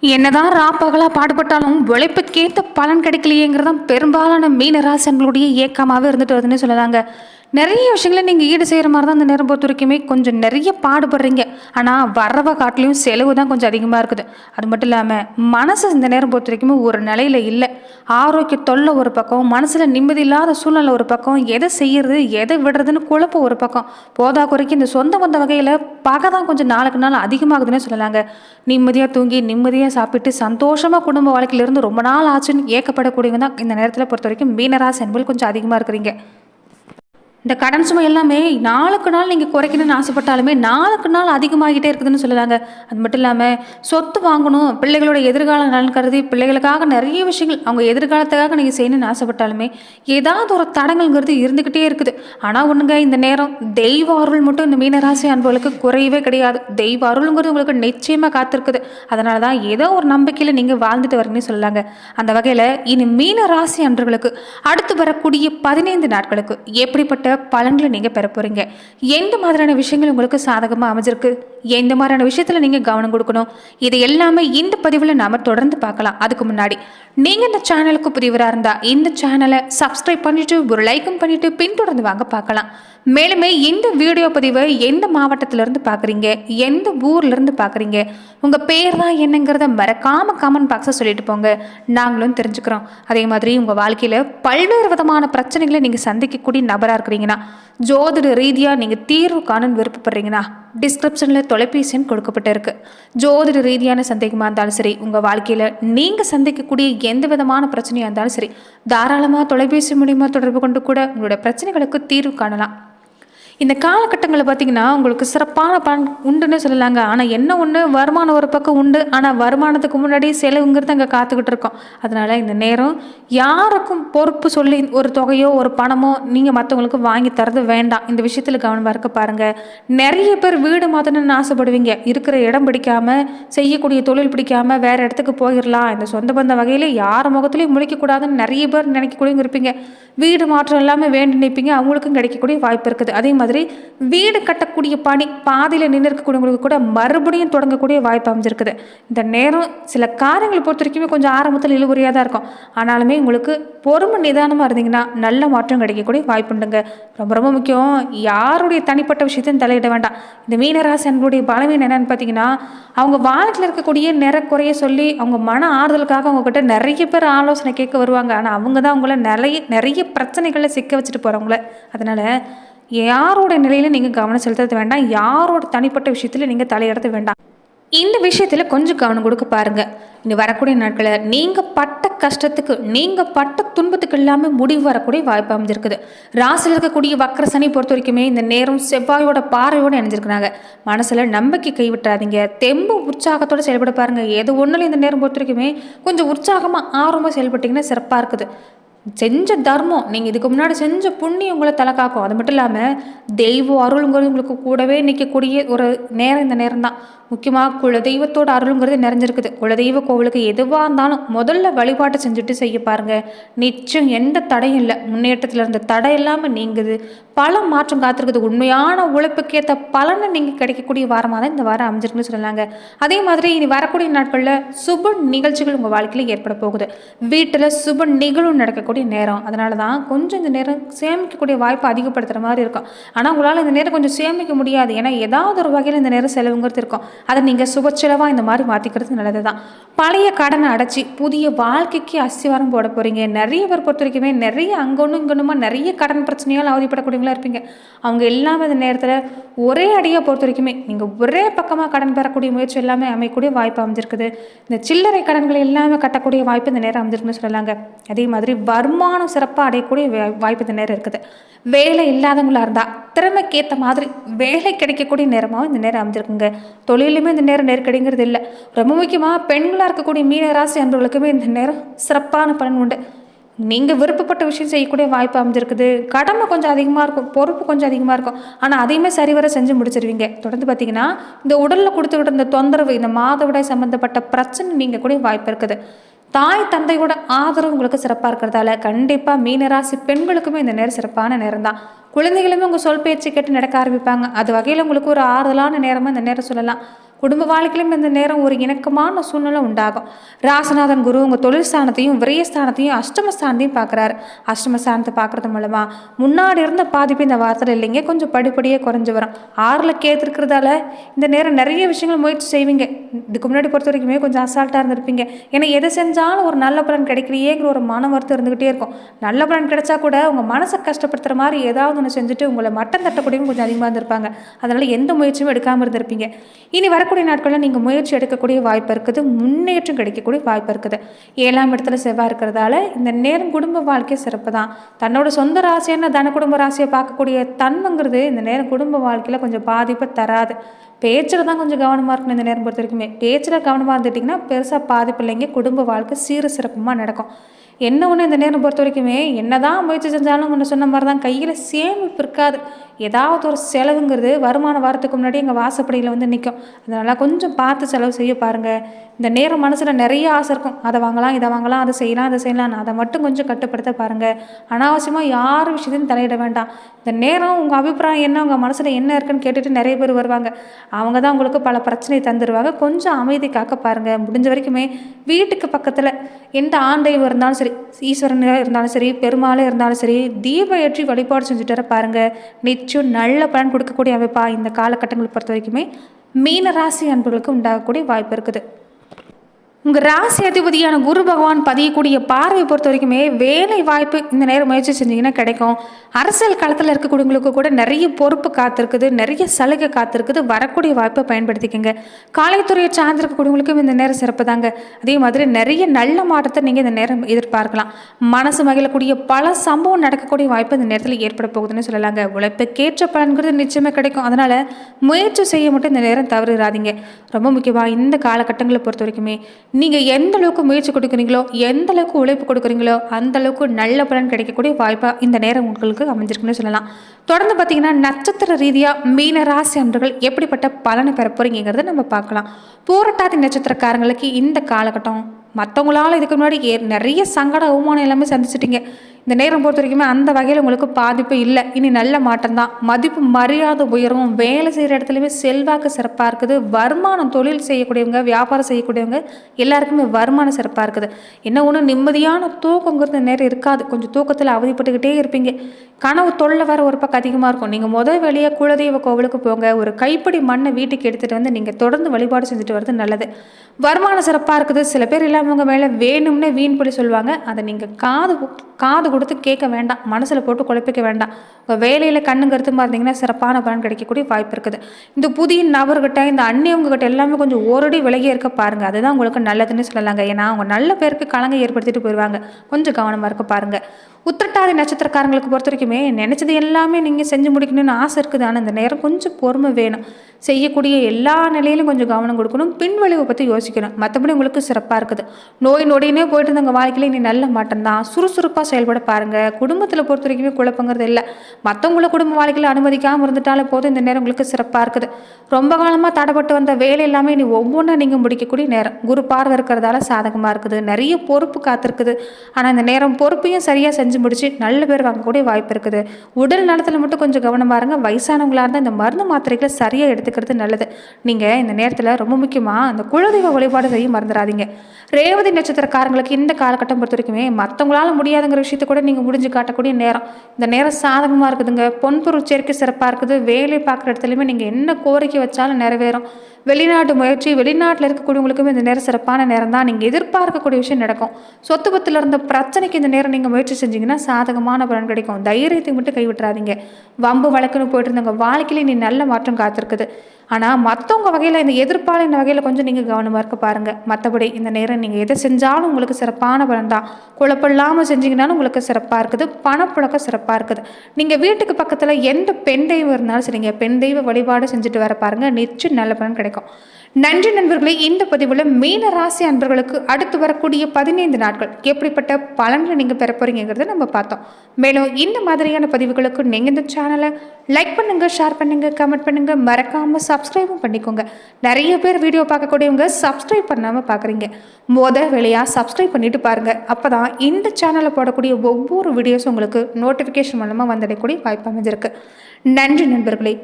என்னதான் ராப்பகலாக பாடுபட்டாலும் உழைப்புக்கேற்ற பலன் கிடைக்கலையேங்கிறதான் பெரும்பாலான மீனராசன்களுடைய ஏக்கமாகவே இருந்துட்டு வருதுன்னு சொல்லலாங்க. நிறைய விஷயங்களை நீங்கள் ஈடு செய்கிற மாதிரி தான் அந்த நேரம் பொறுத்த வரைக்குமே கொஞ்சம் நிறைய பாடுபடுறீங்க. ஆனால் வரவை காட்டிலையும் செலவு தான் கொஞ்சம் அதிகமாக இருக்குது. அது மட்டும் இல்லாமல் மனசு இந்த நேரம் பொறுத்த வரைக்குமே ஒரு நிலையில் இல்லை. ஆரோக்கிய தொல்லை ஒரு பக்கம் மனசில் நிம்மதி இல்லாத சூழ்நிலை ஒரு பக்கம் எதை செய்யறது எதை விடுறதுன்னு குழப்பம் ஒரு பக்கம். போதா குறைக்கு இந்த சொந்த வந்த வகையில் பகை தான் கொஞ்சம் நாளுக்கு நாள் அதிகமாகுதுன்னு சொல்லலாங்க. நிம்மதியாக தூங்கி நிம்மதியாக சாப்பிட்டு சந்தோஷமாக குடும்ப வாழ்க்கையிலேருந்து ரொம்ப நாள் ஆச்சுன்னு ஏக்கப்படக்கூடியவங்க தான் இந்த நேரத்தில் பொறுத்த வரைக்கும் மீனராசி என்பது கொஞ்சம் அதிகமாக இருக்கிறீங்க. இந்த கடன் சுமை எல்லாமே நாளுக்கு நாள் நீங்கள் குறைக்கணும்னு ஆசைப்பட்டாலுமே நாளுக்கு நாள் அதிகமாகிட்டே இருக்குதுன்னு சொல்லலாங்க அது மட்டும் இல்லாமல் சொத்து வாங்கணும் பிள்ளைகளோட எதிர்கால நலன் கருதி பிள்ளைகளுக்காக நிறைய விஷயங்கள் அவங்க எதிர்காலத்துக்காக நீங்கள் செய்யணும்னு ஆசைப்பட்டாலுமே ஏதாவது ஒரு தடங்கள்ங்கிறது இருந்துக்கிட்டே இருக்குது. ஆனால் ஒன்றுங்க இந்த நேரம் தெய்வ அருள் மட்டும் இந்த மீனராசி அன்புகளுக்கு குறையவே கிடையாது. தெய்வ அருளுங்கிறது உங்களுக்கு நிச்சயமாக காத்திருக்குது. அதனால தான் ஏதோ ஒரு நம்பிக்கையில் நீங்கள் வாழ்ந்துட்டு வரீங்கன்னு சொல்லலாங்க அந்த வகையில் இனி மீன ராசி அன்பர்களுக்கு அடுத்து வரக்கூடிய பதினைந்து நாட்களுக்கு எப்படிப்பட்ட பலன்களை நீங்கள் பெற போகிறீங்க எந்த மாதிரியான விஷயங்கள் உங்களுக்கு சாதகமாக அமைஞ்சிருக்கு? எந்த மாதிரியான விஷயத்தில் நீங்கள் கவனம் கொடுக்கணும்? இது எல்லாமே இந்த பதிவில் நாம் தொடர்ந்து பார்க்கலாம். அதுக்கு முன்னாடி நீங்கள் இந்த சேனலுக்கு புரியவராக இருந்தால் இந்த சேனலை சப்ஸ்கிரைப் பண்ணிவிட்டு ஒரு லைக்கும் பண்ணிவிட்டு பின்தொடர்ந்து வாங்க பார்க்கலாம். மேலுமே இந்த வீடியோ பதிவை எந்த மாவட்டத்திலேருந்து பார்க்குறீங்க? எந்த ஊர்லேருந்து பார்க்குறீங்க? உங்கள் பேர் தான் என்னங்கிறத மறக்காமல் கமெண்ட் பாக்ஸை சொல்லிட்டு போங்க. நாங்களும் தெரிஞ்சுக்கிறோம். அதே மாதிரி உங்கள் வாழ்க்கையில் பல்வேறு விதமான பிரச்சனைகளை நீங்கள் சந்திக்கக்கூடிய நபராக இருக்கிறீங்கன்னா ஜோதிட ரீதியாக நீங்கள் தீர்வு காணுன்னு விருப்பப்படுறீங்கன்னா டிஸ்கிரிப்ஷனில் தொலைபேசி கொடுக்கப்பட்டிருக்கு. ஜோதிட ரீதியான சந்தேகமாக இருந்தாலும் சரி உங்கள் வாழ்க்கையில் நீங்கள் சந்திக்கக்கூடிய எந்த விதமான பிரச்சனையாக இருந்தாலும் சரி தாராளமாக தொலைபேசி மூலிமா தொடர்பு கொண்டு கூட உங்களோட பிரச்சனைகளுக்கு தீர்வு காணலாம். இந்த காலகட்டங்களில் பார்த்தீங்கன்னா உங்களுக்கு சிறப்பான பலன் உண்டுன்னு சொல்லலாங்க. ஆனால் என்ன ஒன்று வருமானம் ஒரு பக்கம் உண்டு ஆனால் வருமானத்துக்கு முன்னாடி செலவுங்கிறது அங்கே காத்துக்கிட்டு இருக்கோம். அதனால் இந்த நேரம் யாருக்கும் பொறுப்பு சொல்லி ஒரு தொகையோ ஒரு பணமோ நீங்கள் மற்றவங்களுக்கு வாங்கி தரது வேண்டாம். இந்த விஷயத்தில் கவனமாக இருக்க பாருங்கள் நிறைய பேர் வீடு மாற்றணும்னு ஆசைப்படுவீங்க. இருக்கிற இடம் பிடிக்காம செய்யக்கூடிய தொழில் பிடிக்காம வேறு இடத்துக்கு போயிடலாம் இந்த சொந்த பந்த வகையில் யார் முகத்துலையும் முழிக்கக்கூடாதுன்னு நிறைய பேர் நினைக்கக்கூடியவங்க இருப்பீங்க. வீடு மாற்றம் எல்லாமே வேண்டி நினைப்பீங்க அவங்களுக்கும் கிடைக்கக்கூடிய வாய்ப்பு இருக்குது. அதே மாதிரி வீடு கட்டக்கூடிய பணி பாதியில் நின்று இருக்கக்கூடியவங்களுக்கு கூட மறுபடியும் தொடங்கக்கூடிய வாய்ப்பு அமைஞ்சிருக்குது. இந்த நேரம் சில காரியங்களை பொறுத்த வரைக்குமே கொஞ்சம் ஆரம்பத்தில் இழுபறியாக தான் இருக்கும். ஆனாலுமே உங்களுக்கு பொறுமை நிதானமாக இருந்தீங்கன்னா நல்ல மாற்றம் கிடைக்கக்கூடிய வாய்ப்புண்டுங்க ரொம்ப ரொம்ப முக்கியம். யாருடைய தனிப்பட்ட விஷயத்தையும் தலையிட வேண்டாம். இந்த மீனராசி அன்புடைய பலவீனம் என்னென்னு பார்த்தீங்கன்னா அவங்க வாழ்க்கையில் இருக்கக்கூடிய நிறக்குறைய சொல்லி அவங்க மன ஆறுதலுக்காக அவங்கக்கிட்ட நிறைய பேர் ஆலோசனை கேட்க வருவாங்க. ஆனால் அவங்க தான் அவங்கள நிறைய நிறைய பிரச்சனைகளில் சிக்க வச்சுட்டு போகிறவங்கள அதனால் யாரோட நிலையில் நீங்கள் கவனம் செலுத்துறது வேண்டாம்? யாரோட தனிப்பட்ட விஷயத்தில் நீங்கள் தலையிடறது வேண்டாம். இந்த விஷயத்தில் கொஞ்சம் கவனம் கொடுக்க பாருங்க. இனி வரக்கூடிய நாட்களில் நீங்கள் பட்ட கஷ்டத்துக்கு நீங்கள் பட்ட துன்பத்துக்கு எல்லாமே முடிவு வரக்கூடிய வாய்ப்பு அமைஞ்சிருக்குது. ராசியில் இருக்கக்கூடிய வக்கர சனி பொறுத்த வரைக்குமே இந்த நேரம் செவ்வாயோட பார்வையோடு இணைஞ்சிருக்கிறாங்க. மனசில் நம்பிக்கை கைவிட்டாதீங்க. தெம்பு உற்சாகத்தோடு செயல்பட பாருங்கள் எது ஒன்றில் இந்த நேரம் பொறுத்த வரைக்குமே கொஞ்சம் உற்சாகமாக ஆர்வமாக செயல்பட்டிங்கன்னா சிறப்பாக இருக்குது. செஞ்ச தர்மம். நீங்கள் இதுக்கு முன்னாடி செஞ்ச புண்ணியம் உங்களை தலை காக்கும். அது மட்டும் இல்லாமல் தெய்வ அருளுங்கிறது உங்களுக்கு கூடவே நிற்கக்கூடிய ஒரு நேரம் இந்த நேரம் தான் முக்கியமாக குல தெய்வத்தோட அருளுங்கிறது நிறைஞ்சிருக்குது. குலதெய்வ கோவிலுக்கு எதுவாக இருந்தாலும் முதல்ல வழிபாட்டை செஞ்சுட்டு செய்ய பாருங்கள் நிச்சயம் எந்த தடையும் இல்லை. முன்னேற்றத்தில் இருந்த தடை இல்லாமல் நீங்குது. பல மாற்றம் காத்திருக்குது. உண்மையான உழைப்புக்கேற்ற பலனை நீங்கள் கிடைக்கக்கூடிய வாரமாக தான் இந்த வாரம் அமைஞ்சிருக்குன்னு சொல்லலாங்க. அதே மாதிரி இனி வரக்கூடிய நாட்களில் சுப நிகழ்ச்சிகள் உங்கள் வாழ்க்கையில் ஏற்பட போகுது. வீட்டில் சுப நிகழ்வு நடக்கக்கூடிய நேரம். அதனால தான் கொஞ்சம் இந்த நேரம் சேமிக்கக்கூடிய வாய்ப்பு அதிகப்படுத்துகிற மாதிரி இருக்கும். ஆனால் உங்களால் இந்த நேரம் கொஞ்சம் சேமிக்க முடியாது. ஏன்னா ஏதாவது ஒரு வகையில் இந்த நேரம் செலவுங்கிறது இருக்கும். அதை நீங்கள் சுபச்செலவாக இந்த மாதிரி மாற்றிக்கிறது நல்லது தான் பழைய கடனை அடைச்சி புதிய வாழ்க்கைக்கு அஸ்திவாரம் போட போகிறீங்க நிறைய பேர் பொறுத்த வரைக்குமே நிறைய அங்கொன்னும் இங்கொன்னுமா நிறைய கடன் பிரச்சனையால் அவதிப்படக்கூடியவங்களா இருப்பீங்க. அவங்க எல்லாமே இந்த நேரத்தில் ஒரே அடியாக பொறுத்த வரைக்குமே நீங்கள் ஒரே பக்கமாக கடன் பெறக்கூடிய முயற்சி எல்லாமே அமையக்கூடிய வாய்ப்பு அமைஞ்சிருக்குது. இந்த சில்லறை கடன்களை எல்லாமே கட்டக்கூடிய வாய்ப்பு இந்த நேரம் அமைஞ்சிருக்குன்னு சொல்லலாங்க. அதே மாதிரி வருமானம் சிறப்பாக அடையக்கூடிய வாய்ப்பு இந்த நேரம் இருக்குது. வேலை இல்லாதவங்களா இருந்தால் திறமைக்கேற்ற மாதிரி வேலை கிடைக்கக்கூடிய நேரமாகவும் இந்த நேரம் அமைஞ்சிருக்குங்க. தொழிலுமே இந்த நேரம் நெருக்கடிங்கிறது இல்லை. ரொம்ப முக்கியமாக பெண்களாக இருக்கக்கூடிய மீனராசி அன்பர்களுக்குமே இந்த நேரம் சிறப்பான பலன் உண்டு. நீங்கள் விருப்பப்பட்ட விஷயம் செய்யக்கூடிய வாய்ப்பு அமைஞ்சிருக்குது. கடமை கொஞ்சம் அதிகமாக இருக்கும். பொறுப்பு கொஞ்சம் அதிகமாக இருக்கும். ஆனால் அதையுமே சரிவர செஞ்சு முடிச்சிருவீங்க. தொடர்ந்து பார்த்தீங்கன்னா இந்த உடலில் கொடுத்து கொடுத்துக்கிட்ட இந்த தொந்தரவு இந்த மாதவிடாய் சம்மந்தப்பட்ட பிரச்சனை நீங்கள் கூட வாய்ப்பு இருக்குது. தாய் தந்தையோட ஆதரவு உங்களுக்கு சிறப்பாக இருக்கிறதால கண்டிப்பாக மீனராசி பெண்களுக்குமே இந்த நேரம் சிறப்பான நேரம் தான் குழந்தைகளுமே உங்கள் சொல் பேச்சு கேட்டு நடக்க ஆரம்பிப்பாங்க. அது வகையில் உங்களுக்கு ஒரு ஆறுதலான நேரமாக இந்த நேரம் சொல்லலாம். குடும்ப வாழ்க்கையிலும் இந்த நேரம் ஒரு இணக்கமான சூழ்நிலை உண்டாகும். ராசநாதன் குரு உங்கள் தொழில் ஸ்தானத்தையும் விரயஸ்தானத்தையும் அஷ்டமஸ்தானத்தையும் பார்க்குறாரு. அஷ்டமஸ்தானத்தை பார்க்குறது மூலமாக முன்னாடி இருந்த பாதிப்பு இந்த வாரத்தில் இல்லைங்க. கொஞ்சம் படிப்படியே குறைஞ்சி வரும். ஆறில் கேத்துருக்கிறதால இந்த நேரம் நிறைய விஷயங்கள் முயற்சி செய்வீங்க. இதுக்கு முன்னாடி பொறுத்த வரைக்குமே கொஞ்சம் அசால்ட்டாக இருந்திருப்பீங்க. ஏன்னா எதை செஞ்சாலும் ஒரு நல்ல பலன் கிடைக்கலையேங்கிற ஒரு மன வருத்தம் இருந்துக்கிட்டே இருக்கும். நல்ல பலன் கிடைச்சா கூட உங்கள் மனசை கஷ்டப்படுத்துகிற மாதிரி ஏதாவது ஒன்று செஞ்சுட்டு உங்களை மட்டம் தட்டக்கூடியவங்க கொஞ்சம் அதிகமாக இருந்திருப்பாங்க. அதனால் எந்த முயற்சியும் எடுக்காமல் இருந்திருப்பீங்க. இனி வரக்கூடிய நாட்களில் நீங்கள் முயற்சி எடுக்கக்கூடிய வாய்ப்பு இருக்குது. முன்னேற்றம் கிடைக்கக்கூடிய வாய்ப்பு இருக்குது. ஏழாம் இடத்துல செவ்வாய் இருக்கிறதால இந்த நேரம் குடும்ப வாழ்க்கை சிறப்பு தான். தன்னோட சொந்த ராசியான தன குடும்ப ராசியை பார்க்கக்கூடிய தன்மைங்கிறது இந்த நேரம் குடும்ப வாழ்க்கையில் கொஞ்சம் பாதிப்பை தராது. பேச்சில் தான் கொஞ்சம் கவனமாக இருக்கணும் இந்த நேரம் பொறுத்த வரைக்குமே. பேச்சில் கவனமாக இருந்துட்டிங்கன்னா பெருசாக பாதி பிள்ளைங்க குடும்ப வாழ்க்கை சீர சிறப்புமாக நடக்கும். என்ன ஒன்று இந்த நேரம் பொறுத்த வரைக்குமே? என்ன தான் முயற்சி செஞ்சாலும் ஒன்று சொன்ன மாதிரி தான் கையில் சேமிப்பு இருக்காது. ஏதாவது ஒரு செலவுங்கிறது வருமானம் வரத்துக்கு முன்னாடி எங்கள் வாசப்படியில் வந்து நிற்கும் அதனால் கொஞ்சம் பார்த்து செலவு செய்ய பாருங்கள் இந்த நேரம் மனசில் நிறைய ஆசை இருக்கும். அதை வாங்கலாம் இதை வாங்கலாம் அதை செய்யலாம் அதை செய்யலாம் அதை மட்டும் கொஞ்சம் கட்டுப்படுத்த பாருங்கள் அனாவசியமாக யார் விஷயத்தையும் தலையிட வேண்டாம். இந்த நேரம் உங்கள் அபிப்பிராயம் என்ன? உங்கள் மனசில் என்ன இருக்குன்னு கேட்டுட்டு நிறைய பேர் வருவாங்க. அவங்க தான் உங்களுக்கு பல பிரச்சனை தந்துடுவாங்க கொஞ்சம் அமைதி காக்க பாருங்கள் முடிஞ்ச வரைக்குமே வீட்டுக்கு பக்கத்தில் எந்த ஆண்டை இருந்தாலும் சரி ஈஸ்வரனாக இருந்தாலும் சரி பெருமாளே இருந்தாலும் சரி தீப ஏற்றி வழிபாடு செஞ்சுட்டு வர பாருங்கள் நிச்சயம் நல்ல பலன் கொடுக்கக்கூடிய அமைப்பா இந்த காலகட்டங்களை பொறுத்த வரைக்குமே மீன ராசி அன்புகளுக்கு உண்டாகக்கூடிய வாய்ப்பு இருக்குது. உங்கள் ராசி அதிபதியான குரு பகவான் பதியக்கூடிய பார்வை பொறுத்த வரைக்குமே வேலை வாய்ப்பு இந்த நேரம் முயற்சி செஞ்சீங்கன்னா கிடைக்கும். அரசியல் களத்தில் இருக்கக்கூடியவங்களுக்கு கூட நிறைய பொறுப்பு காத்திருக்குது நிறைய சலுகை காத்திருக்குது வரக்கூடிய வாய்ப்பை பயன்படுத்திக்கோங்க. காலைத்துறையை சார்ந்திருக்கக்கூடியவங்களுக்கும் இந்த நேரம் சிறப்பு தாங்க அதே மாதிரி நிறைய நல்ல மாற்றத்தை நீங்கள் இந்த நேரம் எதிர்பார்க்கலாம். மனசு மகிழக்கூடிய பல சம்பவம் நடக்கக்கூடிய வாய்ப்பு இந்த நேரத்தில் ஏற்பட போகுதுன்னு சொல்லலாங்க. உழைப்புக்கேற்ற பலன்கிறது நிச்சயமாக கிடைக்கும். அதனால் முயற்சி செய்ய மட்டும் இந்த நேரம் தவறுறாதீங்க ரொம்ப முக்கியமாக இந்த காலகட்டங்களை பொறுத்த வரைக்குமே நீங்கள் எந்த அளவுக்கு முயற்சி கொடுக்குறீங்களோ எந்த அளவுக்கு உழைப்பு கொடுக்குறீங்களோ அந்த அளவுக்கு நல்ல பலன் கிடைக்கக்கூடிய வாய்ப்பாக இந்த நேரம் உங்களுக்கு அமைஞ்சிருக்குன்னு சொல்லலாம். தொடர்ந்து பார்த்தீங்கன்னா நட்சத்திர ரீதியாக மீன ராசி அன்பர்கள் எப்படிப்பட்ட பலனை பெற போகிறீங்கிறத நம்ம பார்க்கலாம். போராட்டாதி நட்சத்திரக்காரங்களுக்கு இந்த காலகட்டம் மற்றவங்களால இதுக்கு முன்னாடி ஏ நிறைய சங்கட அவமானம் எல்லாமே சந்திச்சிட்டிங்க. இந்த நேரம் பொறுத்த வரைக்குமே அந்த வகையில் உங்களுக்கு பாதிப்பு இல்லை. இனி நல்ல மாற்றம்தான் மதிப்பு மரியாதை உயரும் வேலை செய்கிற இடத்துலையுமே செல்வாக்கு சிறப்பாக இருக்குது. வருமானம் தொழில் செய்யக்கூடியவங்க வியாபாரம் செய்யக்கூடியவங்க எல்லாருக்குமே வருமானம் சிறப்பாக இருக்குது. என்ன ஒன்று நிம்மதியான தூக்கங்கிறது நேரம் இருக்காது. கொஞ்சம் தூக்கத்தில் அவதிப்பட்டுக்கிட்டே இருப்பீங்க. கனவு தொல்லை வர ஒரு பக்கம் அதிகமாக இருக்கும். நீங்கள் முதல் வெளியே குலதெய்வ கோவிலுக்கு போங்க. ஒரு கைப்பிடி மண்ணை வீட்டுக்கு எடுத்துகிட்டு வந்து நீங்கள் தொடர்ந்து வழிபாடு செஞ்சுட்டு வரது நல்லது. வருமானம் சிறப்பாக இருக்குது. சில பேர் இல்லாமவங்க மேலே வேணும்னே வீண் பழி சொல்லுவாங்க. அதை நீங்கள் காது காது கொடுத்து கேட்க வேண்டாம். மனசில் போட்டு குழப்பிக்க வேண்டாம். உங்கள் வேலையில் கண்ணு கருத்துமாக இருந்தீங்கன்னா சிறப்பான பலன் கிடைக்கக்கூடிய வாய்ப்பு இருக்குது. இந்த புதிய நபர்கிட்ட இந்த அன்னியவங்ககிட்ட எல்லாமே கொஞ்சம் ஓரடி விலகியே இருக்க பாருங்கள் அதுதான் உங்களுக்கு நல்லதுன்னு சொல்லலாங்க. ஏன்னா அவங்க நல்ல பேருக்கு கலங்க ஏற்படுத்திட்டு போயிடுவாங்க கொஞ்சம் கவனமாக இருக்க பாருங்கள் உத்திரட்டாதி நட்சத்திரக்காரங்களுக்கு பொறுத்த வரைக்கும் நினச்சது எல்லாமே நீங்கள் செஞ்சு முடிக்கணும்னு ஆசை இருக்குது ஆனால் இந்த நேரம் கொஞ்சம் பொறுமை வேணும். செய்யக்கூடிய எல்லா நிலையிலும் கொஞ்சம் கவனம் கொடுக்கணும். பின்விளைவை பற்றி யோசிக்கணும். மற்றபடி உங்களுக்கு சிறப்பாக இருக்குது. நோய் நொடினே போயிட்டு இருந்தவங்க வாழ்க்கையில் நீ நல்ல மாட்டம் தான். சுறுசுறுப்பாக செயல்பட பாருங்கள் குடும்பத்தில் பொறுத்த வரைக்குமே குழப்பங்கிறது இல்லை. மற்றவங்கள குடும்ப வாழ்க்கையில் அனுமதிக்காமல் இருந்துட்டாலே போதும். இந்த நேரம் உங்களுக்கு சிறப்பாக இருக்குது. ரொம்ப காலமாக தடைப்பட்டு வந்த வேலை எல்லாமே நீ ஒவ்வொன்றா நீங்கள் முடிக்கக்கூடிய நேரம். குரு பார்வை இருக்கிறதால சாதகமாக இருக்குது. நிறைய பொறுப்பு காத்திருக்குது. ஆனால் இந்த நேரம் பொறுப்பையும் சரியாக செஞ்சு முடிச்சு நல்ல பேர் வாங்கக்கூடிய வாய்ப்பு இருக்குது. உடல் நலத்தில் மட்டும் கொஞ்சம் கவனமாக இருங்க. வயசானவங்களாக இருந்தால் இந்த மருந்து மாத்திரைகளை சரியாக எடுத்து எடுத்துக்கிறது நல்லது. நீங்கள் இந்த நேரத்தில் ரொம்ப முக்கியமாக அந்த குலதெய்வ வழிபாடு செய்ய மறந்துடாதீங்க ரேவதி நட்சத்திரக்காரங்களுக்கு இந்த காலகட்டம் பொறுத்த வரைக்குமே மற்றவங்களால முடியாதுங்கிற விஷயத்த கூட நீங்கள் முடிஞ்சு காட்டக்கூடிய நேரம். இந்த நேரம் சாதகமாக இருக்குதுங்க. பொன்பொருள் சேர்க்கை சிறப்பாக இருக்குது. வேலை பார்க்குற இடத்துலையுமே நீங்கள் என்ன கோரிக்கை வச்சாலும் நிறைவேறும். வெளிநாட்டு முயற்சி வெளிநாட்டில் இருக்கக்கூடியவங்களுக்குமே இந்த நேரம் சிறப்பான நேரம் தான் நீங்கள் எதிர்பார்க்கக்கூடிய விஷயம் நடக்கும். சொத்து பத்தில் இருந்த பிரச்சனைக்கு இந்த நேரம் நீங்கள் முயற்சி செஞ்சீங்கன்னா சாதகமான பலன் கிடைக்கும். தைரியத்தை மட்டும் கைவிட்டுறாதீங்க. வம்பு வழக்குன்னு போயிட்டு இருந்தவங்க வாழ்க்கையில நீ நல்ல மாற்றம் காத்திருக்குது. ஆனால் மற்றவங்க வகையில் இந்த எதிர்ப்பாளின் வகையில் கொஞ்சம் நீங்கள் கவனமாக இருக்க பாருங்கள் மற்றபடி இந்த நேரம் நீங்கள் எதை செஞ்சாலும் உங்களுக்கு சிறப்பான பலன் தான். குழப்பில்லாமல் செஞ்சீங்கனாலும் உங்களுக்கு சிறப்பாக இருக்குது. பணப்புழக்கம் சிறப்பாக இருக்குது. நீங்கள் வீட்டுக்கு பக்கத்தில் எந்த பெண் தெய்வம் இருந்தாலும் சரிங்க. பெண் தெய்வ வழிபாடு செஞ்சுட்டு வர பாருங்கள் நிச்சயம் நல்ல பலன் கிடைக்கும். நன்றி நண்பர்களே இந்த பதிவில் மீன ராசி அன்பர்களுக்கு அடுத்து வரக்கூடிய பதினைந்து நாட்கள் எப்படிப்பட்ட பலன்களை நீங்கள் பெற போகிறீங்கிறத நம்ம பார்த்தோம். மேலும் இந்த மாதிரியான பதிவுகளுக்கு நீங்கள் இந்த சேனலை லைக் பண்ணுங்கள் ஷேர் பண்ணுங்கள் கமெண்ட் பண்ணுங்கள் மறக்காமல் சப்ஸ்கிரைபும் பண்ணிக்கோங்க. நிறைய பேர் வீடியோ பார்க்கக்கூடியவங்க சப்ஸ்கிரைப் பண்ணாமல் பார்க்குறீங்க. மொத வேலையாக சப்ஸ்கிரைப் பண்ணிட்டு பாருங்கள் அப்போ தான் இந்த சேனலில் போடக்கூடிய ஒவ்வொரு வீடியோஸும் உங்களுக்கு நோட்டிஃபிகேஷன் மூலமாக வந்தடையக்கூடிய வாய்ப்பு அமைஞ்சிருக்கு. நன்றி நண்பர்களே.